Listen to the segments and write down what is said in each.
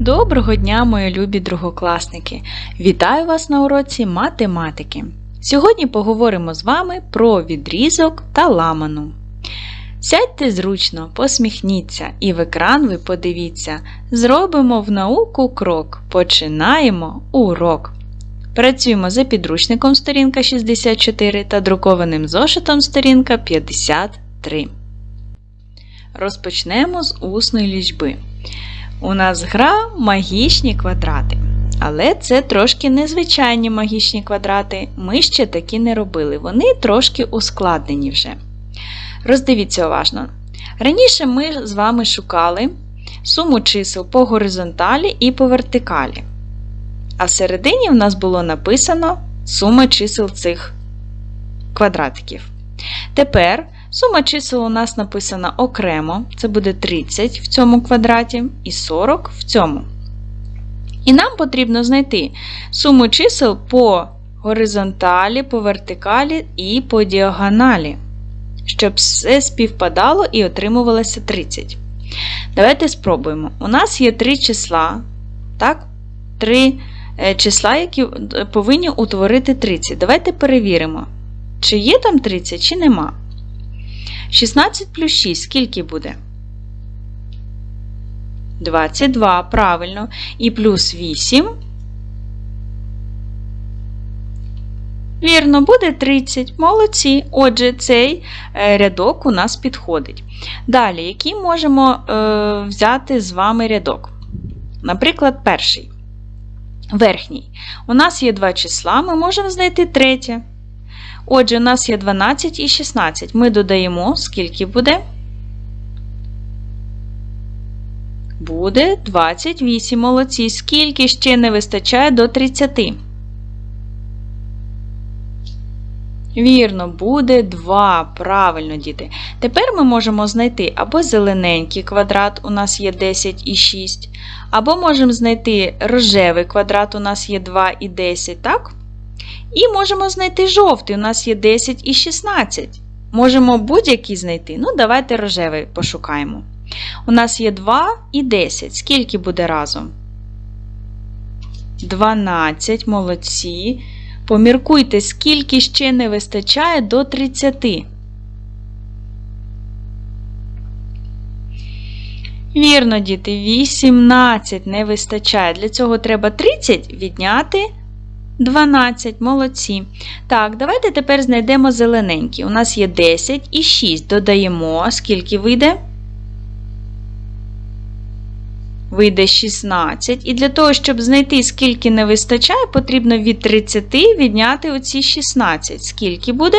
Доброго дня, мої любі другокласники! Вітаю вас на уроці математики. Сьогодні поговоримо з вами про відрізок та ламану. Сядьте зручно, посміхніться і в екран ви подивіться. Зробимо в науку крок. Починаємо урок. Працюємо за підручником сторінка 64 та друкованим зошитом сторінка 53. Розпочнемо з усної лічби. У нас гра магічні квадрати. Але це трошки незвичайні магічні квадрати. Ми ще такі не робили. Вони трошки ускладнені вже. Роздивіться уважно. Раніше ми з вами шукали суму чисел по горизонталі і по вертикалі. А всередині в нас було написано сума чисел цих квадратиків. Тепер сума чисел у нас написана окремо, це буде 30 в цьому квадраті і 40 в цьому. І нам потрібно знайти суму чисел по горизонталі, по вертикалі і по діагоналі, щоб все співпадало і отримувалося 30. Давайте спробуємо. У нас є три числа, так? Три е, числа, які повинні утворити 30. Давайте перевіримо, чи є там 30, чи нема. 16 плюс 6 скільки буде? 22, правильно. І плюс 8. Вірно, буде 30. Молодці. Отже, цей е, рядок у нас підходить. Далі, який можемо е, взяти з вами рядок? Наприклад, перший. Верхній. У нас є два числа, ми можемо знайти третє. Отже, у нас є 12 і 16. Ми додаємо, скільки буде? Буде 28 молодці. Скільки ще не вистачає до 30? Вірно, буде 2. Правильно, діти. Тепер ми можемо знайти або зелененький квадрат, у нас є 10 і 6, або можемо знайти рожевий квадрат, у нас є 2 і 10, так? І можемо знайти жовтий, у нас є 10 і 16. Можемо будь-який знайти. Ну, давайте рожевий пошукаємо. У нас є 2 і 10. Скільки буде разом? 12, молодці. Поміркуйте, скільки ще не вистачає до 30. Вірно, діти, 18 не вистачає. Для цього треба 30 відняти 12, молодці. Так, давайте тепер знайдемо зелененькі. У нас є 10 і 6. Додаємо, скільки вийде? Вийде 16. І для того, щоб знайти, скільки не вистачає, потрібно від 30 відняти оці 16. Скільки буде?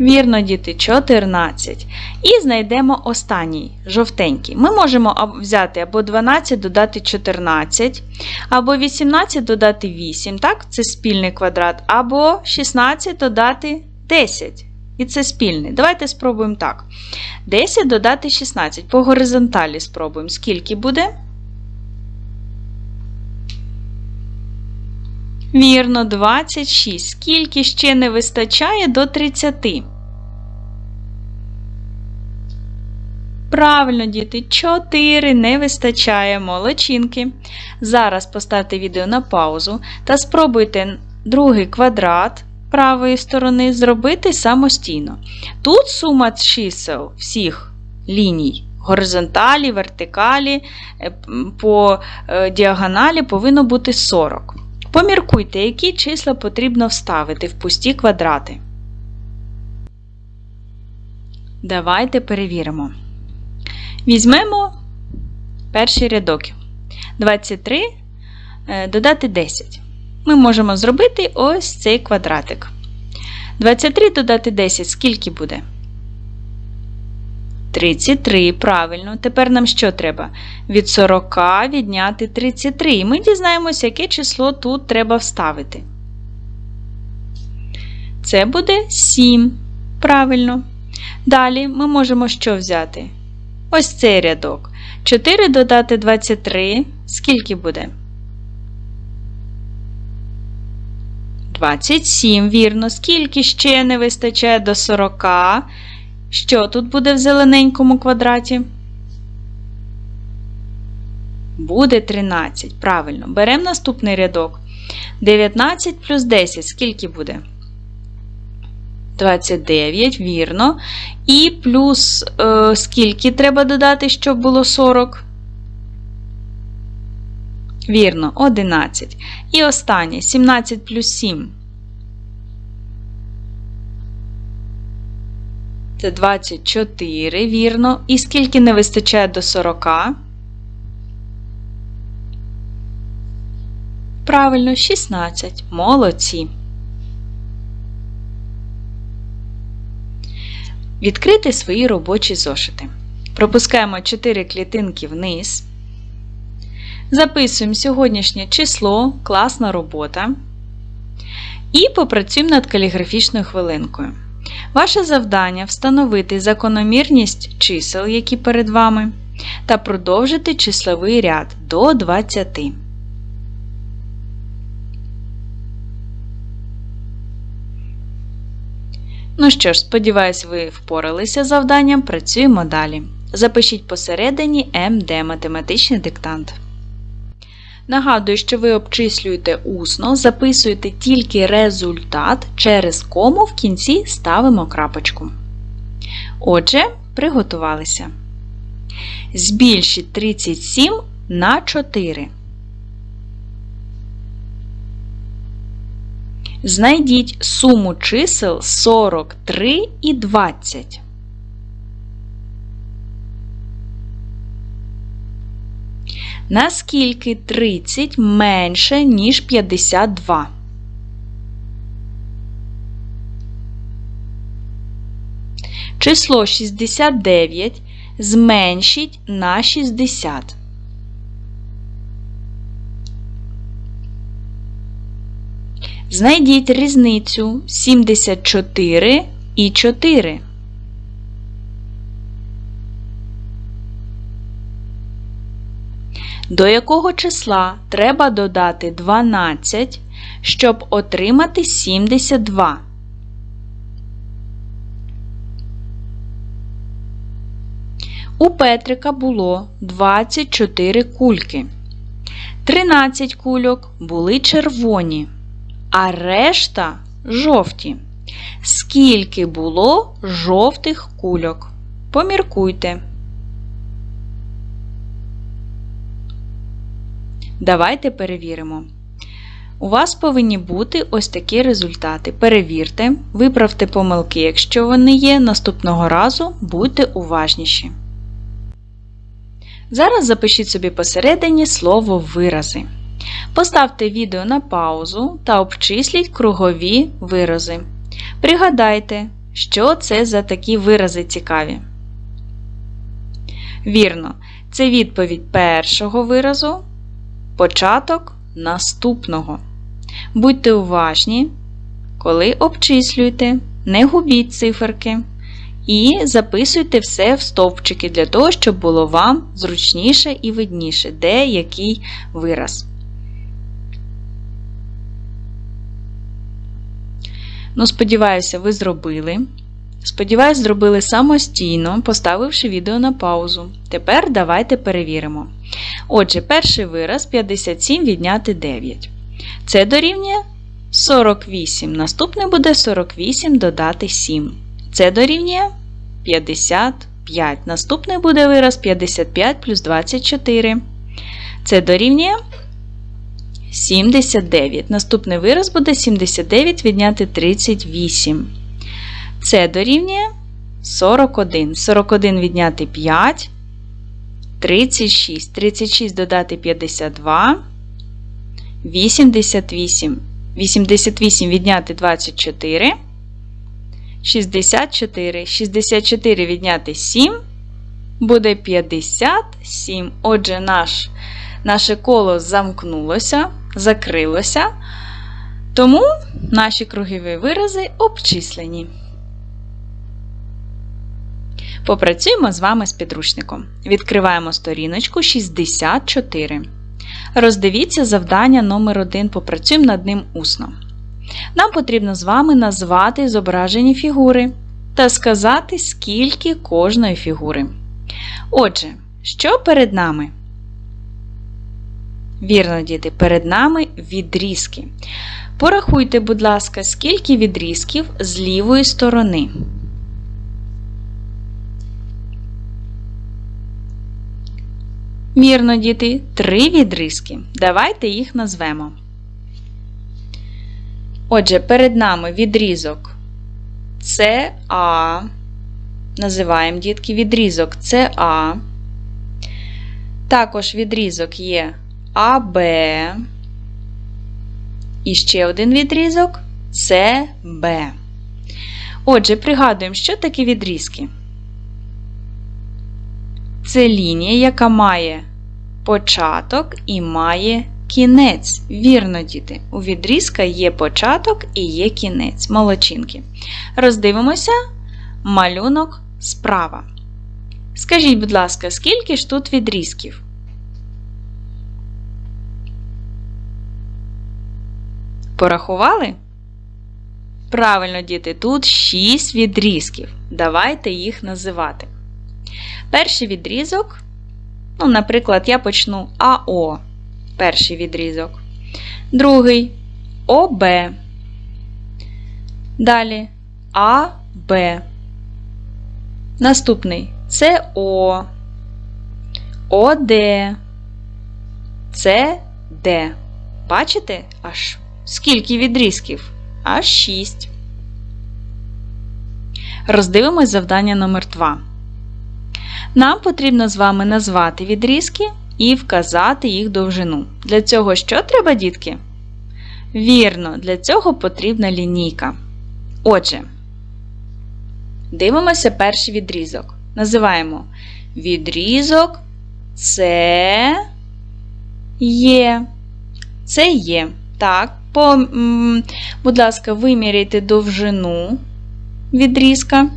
Вірно, діти, 14. І знайдемо останній жовтенький. Ми можемо взяти або 12 додати 14, або 18 додати 8, так, це спільний квадрат, або 16 додати 10. І це спільний. Давайте спробуємо так. 10 додати 16. По горизонталі спробуємо. Скільки буде? Вірно, 26. Скільки ще не вистачає до 30? Правильно, діти, 4 не вистачає молодчинки. Зараз поставте відео на паузу та спробуйте другий квадрат правої сторони зробити самостійно. Тут сума чисел всіх ліній горизонталі, вертикалі, е, по е, діагоналі повинно бути 40. Поміркуйте, які числа потрібно вставити в пусті квадрати. Давайте перевіримо. Візьмемо перший рядок. 23 е, додати 10. Ми можемо зробити ось цей квадратик. 23 додати 10, скільки буде? 33, правильно. Тепер нам що треба? Від 40 відняти 33. І ми дізнаємося, яке число тут треба вставити. Це буде 7. Правильно. Далі ми можемо що взяти? Ось цей рядок. 4 додати 23. Скільки буде? 27, вірно. Скільки ще не вистачає до 40? Що тут буде в зелененькому квадраті? Буде 13. Правильно. Беремо наступний рядок. 19 плюс 10. Скільки буде? 29, вірно. І плюс е, скільки треба додати, щоб було 40? Вірно, 11. І останнє 17 плюс 7. Це 24, вірно. І скільки не вистачає до 40? Правильно, 16. Молодці. Відкрити свої робочі зошити. Пропускаємо 4 клітинки вниз. Записуємо сьогоднішнє число, класна робота. І попрацюємо над каліграфічною хвилинкою. Ваше завдання встановити закономірність чисел, які перед вами, та продовжити числовий ряд до 20. Ну що ж, сподіваюсь, ви впоралися з завданням, працюємо далі. Запишіть посередині МД математичний диктант. Нагадую, що ви обчислюєте усно, записуєте тільки результат, через кому в кінці ставимо крапочку. Отже, приготувалися. Збільшіть 37 на 4. Знайдіть суму чисел 43 і 20. Наскільки 30 менше, ніж 52? Число 69 зменшіть на 60. Знайдіть різницю 74 і 4. До якого числа треба додати 12, щоб отримати 72? У Петрика було 24 кульки. 13 кульок були червоні, а решта жовті. Скільки було жовтих кульок? Поміркуйте. Давайте перевіримо. У вас повинні бути ось такі результати. Перевірте, виправте помилки, якщо вони є, наступного разу будьте уважніші. Зараз запишіть собі посередині слово вирази. Поставте відео на паузу та обчисліть кругові вирази. Пригадайте, що це за такі вирази цікаві. Вірно, це відповідь першого виразу, початок наступного. Будьте уважні, коли обчислюєте, не губіть циферки. І записуйте все в стовпчики для того, щоб було вам зручніше і видніше, де який вираз. Ну, сподіваюся, ви зробили. Сподіваюсь, зробили самостійно, поставивши відео на паузу. Тепер давайте перевіримо. Отже, перший вираз 57 відняти 9. Це дорівнює 48. Наступний буде 48 додати 7. Це дорівнює 55. Наступний буде вираз 55 плюс 24. Це дорівнює 79. Наступний вираз буде 79 відняти 38. Це дорівнює 41. 41 відняти 5. 36. 36 додати 52. 88. 88 відняти 24. 64. 64 відняти 7. Буде 57. Отже, наш, наше коло замкнулося, закрилося. Тому наші кругові вирази обчислені. Попрацюємо з вами з підручником. Відкриваємо сторіночку 64. Роздивіться завдання номер 1 попрацюємо над ним усно. Нам потрібно з вами назвати зображені фігури та сказати, скільки кожної фігури. Отже, що перед нами? Вірно, діти, перед нами відрізки. Порахуйте, будь ласка, скільки відрізків з лівої сторони. Вірно, діти, три відрізки. Давайте їх назвемо. Отже, перед нами відрізок СА. Називаємо дітки відрізок СА. Також відрізок є АБ. І ще один відрізок СБ. Отже, пригадуємо, що таке відрізки. Це лінія, яка має початок і має кінець. Вірно, діти. У відрізка є початок і є кінець. Молодчинки. Роздивимося малюнок справа. Скажіть, будь ласка, скільки ж тут відрізків? Порахували? Правильно, діти, тут 6 відрізків. Давайте їх називати. Перший відрізок, ну, наприклад, я почну АО. Перший відрізок. Другий ОБ. Далі АБ. Наступний СО. ОД. СД. Бачите? Аж скільки відрізків? Аж 6. Роздивимось завдання номер 2. Нам потрібно з вами назвати відрізки і вказати їх довжину. Для цього що треба, дітки? Вірно, для цього потрібна лінійка. Отже, дивимося перший відрізок. Називаємо відрізок це є. Це є. Так, по, будь ласка, виміряйте довжину відрізка.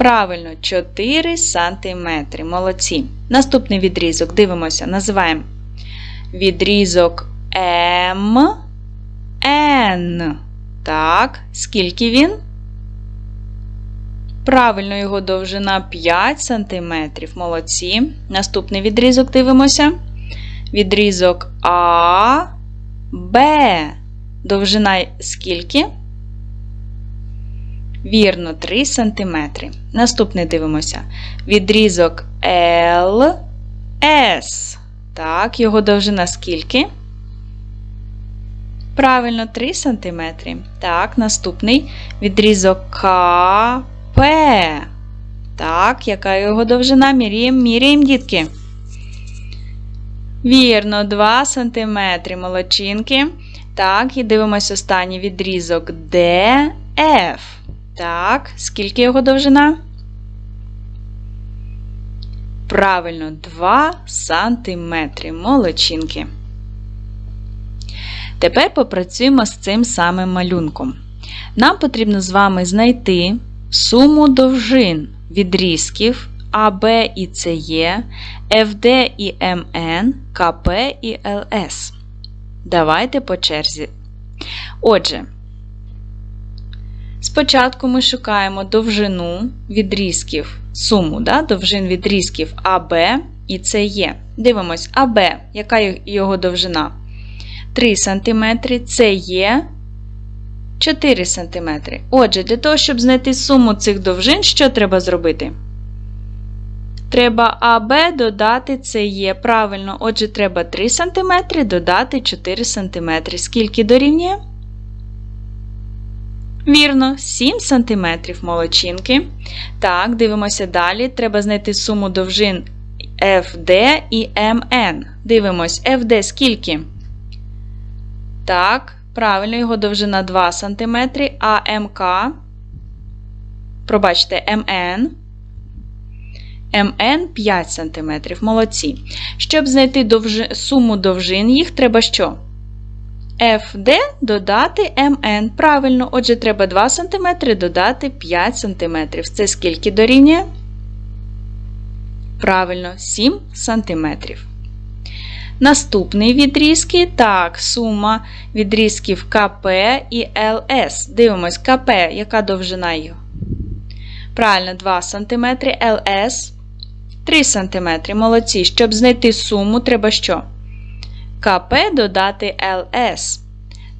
Правильно, 4 см. Молодці. Наступний відрізок. Дивимося, називаємо відрізок МН. Так, скільки він? Правильно, його довжина 5 см. Молодці. Наступний відрізок дивимося. Відрізок А, Б. Довжина скільки? Вірно, 3 см. Наступний дивимося. Відрізок L, S. Так, його довжина скільки? Правильно, 3 см. Так, наступний відрізок КП. Так, яка його довжина? Міряємо, міряємо, дітки. Вірно, 2 см. Молодчинки. Так, і дивимося останній відрізок DF. Так, скільки його довжина? Правильно, 2 сантиметри. Молодчинки. Тепер попрацюємо з цим самим малюнком. Нам потрібно з вами знайти суму довжин відрізків АБ і СЕ, ФД і МН, КП і ЛС. Давайте по черзі. Отже, Спочатку ми шукаємо довжину відрізків, суму да, довжин відрізків АБ і СЕ. Дивимось, АБ, яка його довжина? 3 см, СЕ 4 см. Отже, для того, щоб знайти суму цих довжин, що треба зробити? Треба АБ додати СЕ. Правильно, отже, треба 3 см додати 4 см. Скільки дорівнює? Вірно, 7 см молочинки. Так, дивимося далі. Треба знайти суму довжин FD і MN. Дивимось, FD скільки? Так, правильно, його довжина 2 см, а МК, пробачте, МН. МН 5 см. Молодці. Щоб знайти довжи... суму довжин їх, треба що? FD додати МН. Правильно, отже, треба 2 см додати 5 см. Це скільки дорівнює? Правильно, 7 см. Наступний відрізки. Так, сума відрізків КП і ЛС. Дивимось, КП, яка довжина його? Правильно, 2 см, ЛС 3 см. Молодці. Щоб знайти суму, треба що? КП додати ЛС.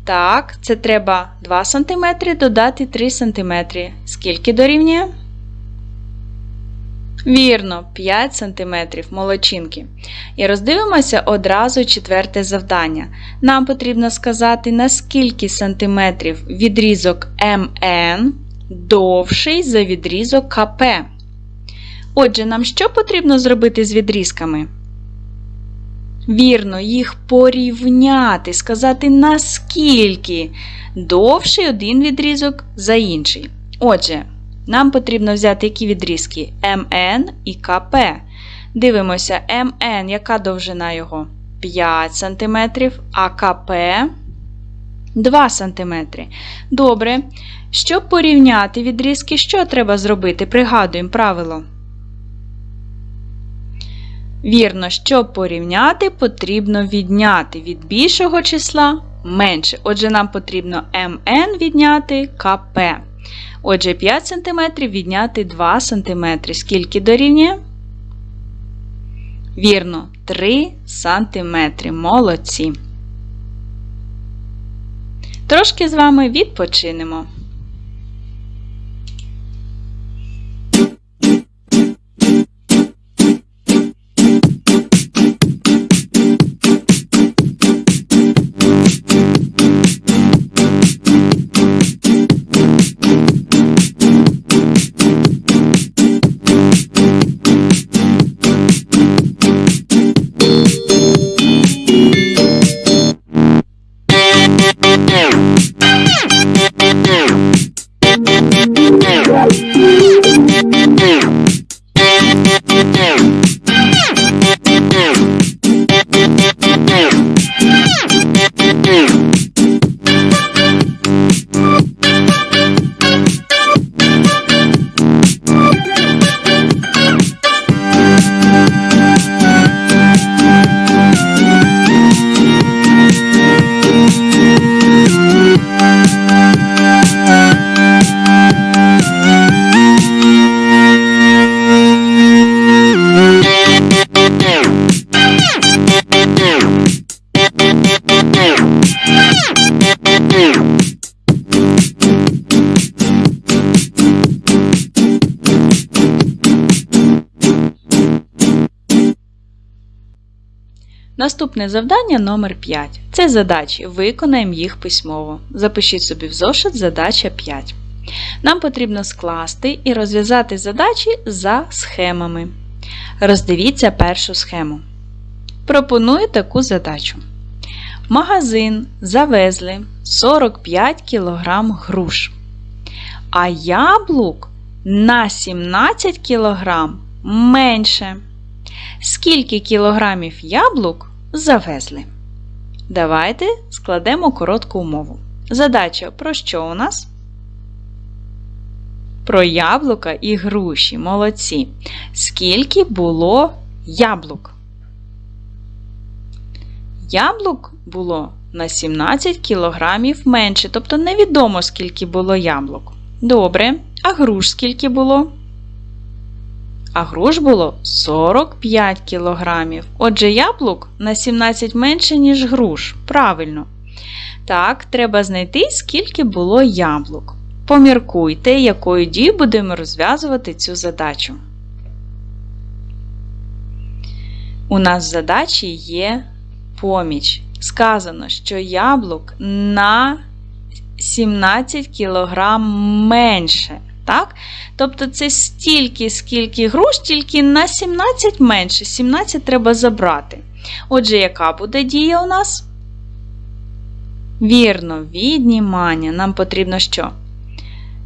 Так, це треба 2 см додати 3 см. Скільки дорівнює? Вірно, 5 см молодчинки. І роздивимося одразу четверте завдання. Нам потрібно сказати, на скільки сантиметрів відрізок МН довший за відрізок КП. Отже, нам що потрібно зробити з відрізками? Вірно, їх порівняти, сказати, наскільки довший один відрізок за інший. Отже, нам потрібно взяти які відрізки МН і КП. Дивимося, МН, яка довжина його? 5 см, а КП 2 см. Добре. Щоб порівняти відрізки, що треба зробити? Пригадуємо правило. Вірно, щоб порівняти, потрібно відняти від більшого числа менше. Отже, нам потрібно МН відняти КП. Отже, 5 см відняти 2 см. Скільки дорівнює? Вірно, 3 см. Молодці. Трошки з вами відпочинемо. Наступне завдання номер 5. Це задачі. Виконаємо їх письмово. Запишіть собі в зошит задача 5. Нам потрібно скласти і розв'язати задачі за схемами. Роздивіться першу схему. Пропоную таку задачу. Магазин завезли 45 кг груш, а яблук на 17 кг менше. Скільки кілограмів яблук завезли? Давайте складемо коротку умову. Задача про що у нас? Про яблука і груші. Молодці. Скільки було яблук? Яблук було на 17 кілограмів менше, тобто невідомо, скільки було яблук. Добре. А груш скільки було? а груш було 45 кілограмів. Отже, яблук на 17 менше, ніж груш. Правильно. Так, треба знайти, скільки було яблук. Поміркуйте, якою дією будемо розв'язувати цю задачу. У нас в задачі є поміч. Сказано, що яблук на 17 кг менше. Так? Тобто це стільки, скільки груш, тільки на 17 менше. 17 треба забрати. Отже, яка буде дія у нас? Вірно, віднімання. Нам потрібно що?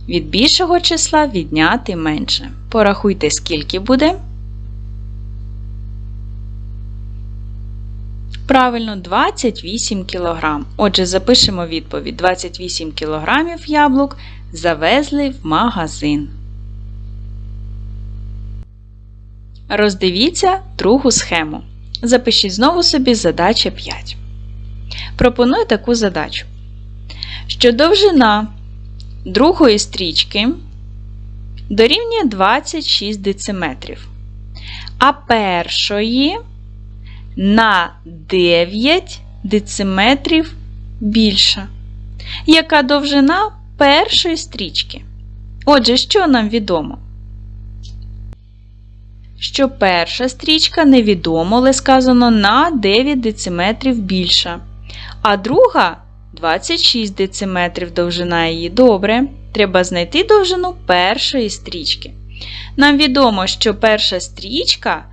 Від більшого числа відняти менше. Порахуйте, скільки буде. Правильно, 28 кг. Отже, запишемо відповідь: 28 кг яблук завезли в магазин. Роздивіться другу схему. Запишіть знову собі задача 5. Пропоную таку задачу. Що довжина другої стрічки дорівнює 26 дециметрів, а першої на 9 дециметрів більша. Яка довжина першої стрічки? Отже, що нам відомо? Що перша стрічка невідомо, але сказано на 9 дециметрів більша. А друга 26 дециметрів довжина її. Добре. Треба знайти довжину першої стрічки. Нам відомо, що перша стрічка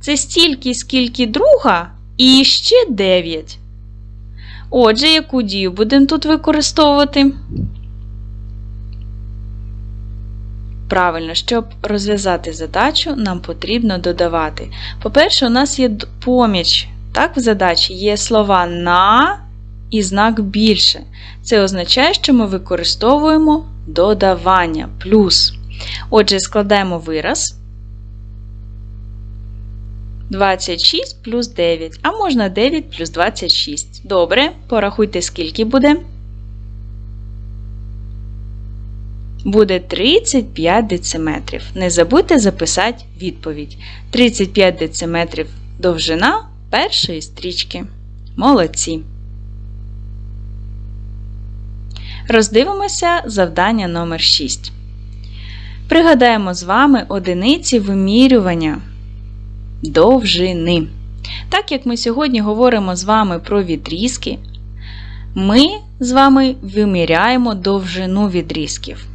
це стільки, скільки друга, і ще 9. Отже, яку дію будемо тут використовувати? Правильно, щоб розв'язати задачу, нам потрібно додавати. По-перше, у нас є поміч. Так, в задачі є слова на і знак більше. Це означає, що ми використовуємо додавання плюс. Отже, складаємо вираз. 26 плюс 9, а можна 9 плюс 26. Добре, порахуйте, скільки буде. Буде 35 дециметрів. Не забудьте записати відповідь. 35 дециметрів довжина першої стрічки. Молодці. Роздивимося завдання номер 6. Пригадаємо з вами одиниці вимірювання довжини. Так як ми сьогодні говоримо з вами про відрізки, ми з вами виміряємо довжину відрізків.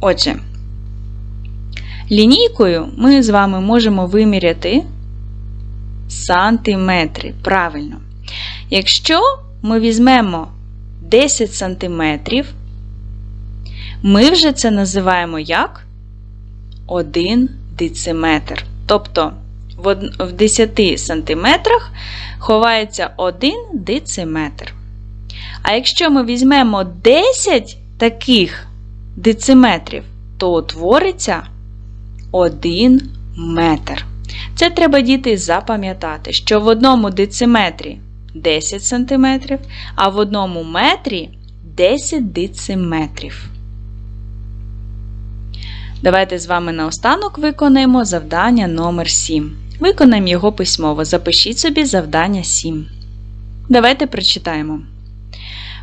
Отже, лінійкою ми з вами можемо виміряти сантиметри. Правильно. Якщо ми візьмемо 10 сантиметрів, ми вже це називаємо як 1 дециметр. Тобто в 10 сантиметрах ховається 1 дециметр. А якщо ми візьмемо 10 таких дециметрів, то утвориться 1 метр. Це треба діти запам'ятати, що в одному дециметрі 10 см, а в одному метрі 10 дециметрів. Давайте з вами наостанок виконаємо завдання номер 7. Виконаємо його письмово. Запишіть собі завдання 7. Давайте прочитаємо.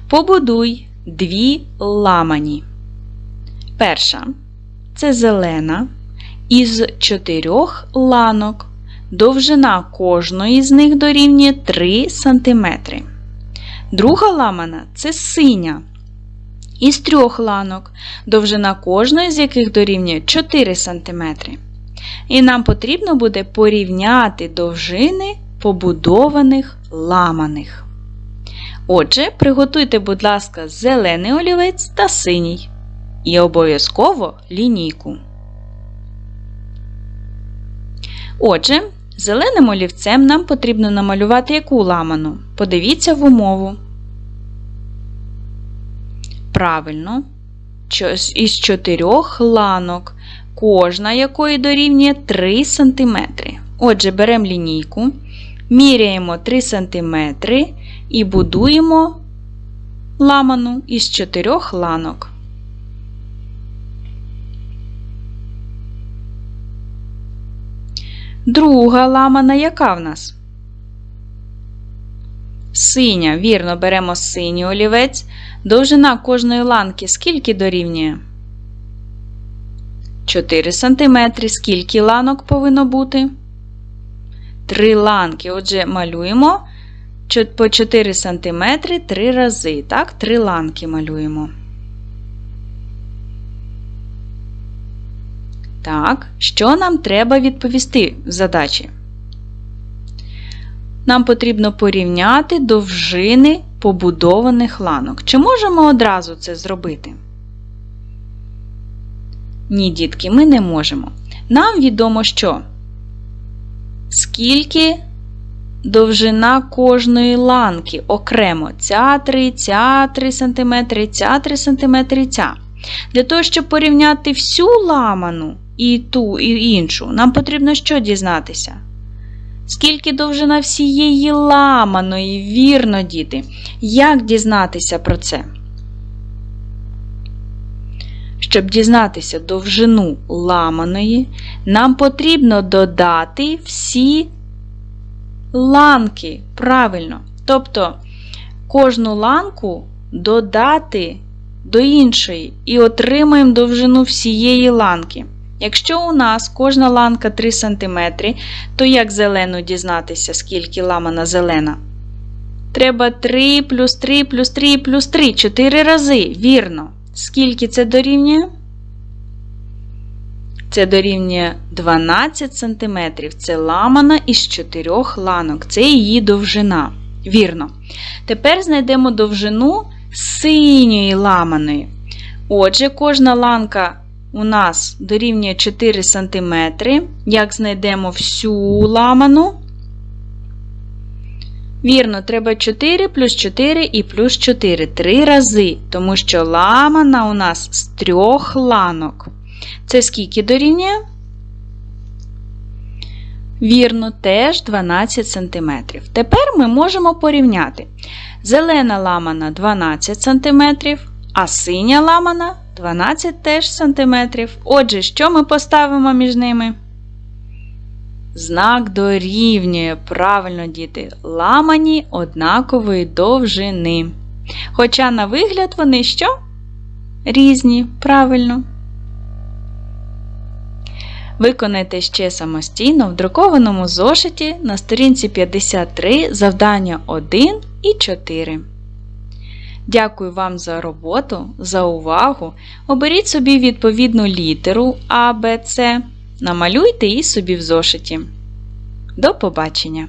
Побудуй дві ламані. Перша це зелена із чотирьох ланок. Довжина кожної з них дорівнює 3 см. Друга ламана це синя. Із трьох ланок, довжина кожної з яких дорівнює 4 см. І нам потрібно буде порівняти довжини побудованих ламаних. Отже, приготуйте, будь ласка, зелений олівець та синій. І обов'язково лінійку. Отже, Зеленим олівцем нам потрібно намалювати яку ламану? Подивіться в умову. Правильно, із чотирьох ланок, кожна якої дорівнює 3 см. Отже, беремо лінійку, міряємо 3 см і будуємо ламану із чотирьох ланок. Друга ламана яка в нас? Синя, вірно, беремо синій олівець. Довжина кожної ланки скільки дорівнює? 4 см. Скільки ланок повинно бути? 3 ланки. Отже, малюємо по 4 см 3 рази. Так, 3 ланки малюємо. Так, що нам треба відповісти в задачі? Нам потрібно порівняти довжини побудованих ланок. Чи можемо одразу це зробити? Ні, дітки, ми не можемо. Нам відомо, що скільки довжина кожної ланки окремо ця 3, ця 3 см, ця 3 см, ця. Для того, щоб порівняти всю ламану, і ту, і іншу. Нам потрібно що дізнатися? Скільки довжина всієї ламаної, вірно, діти. Як дізнатися про це? Щоб дізнатися довжину ламаної, Нам потрібно додати всі ланки. Правильно. Тобто кожну ланку додати до іншої і отримаємо довжину всієї ланки. Якщо у нас кожна ланка 3 см, то як зелену дізнатися, скільки ламана зелена? Треба 3 плюс 3 плюс 3 плюс 3 4 рази. Вірно. Скільки це дорівнює? Це дорівнює 12 см. Це ламана із 4 ланок. Це її довжина. Вірно. Тепер знайдемо довжину синьої ламаної. Отже, кожна ланка у нас дорівнює 4 см. Як знайдемо всю ламану? Вірно, треба 4 плюс 4 і плюс 4 три рази, тому що ламана у нас з трьох ланок. Це скільки дорівнює? Вірно, теж 12 см. Тепер ми можемо порівняти. Зелена ламана 12 см, а синя ламана 12 теж сантиметрів. Отже, що ми поставимо між ними? Знак дорівнює, правильно, діти, ламані однакової довжини. Хоча, на вигляд, вони що? Різні, правильно. Виконайте ще самостійно в друкованому зошиті на сторінці 53 завдання 1 і 4. Дякую вам за роботу, за увагу. Оберіть собі відповідну літеру А, Б, С. Намалюйте її собі в зошиті. До побачення!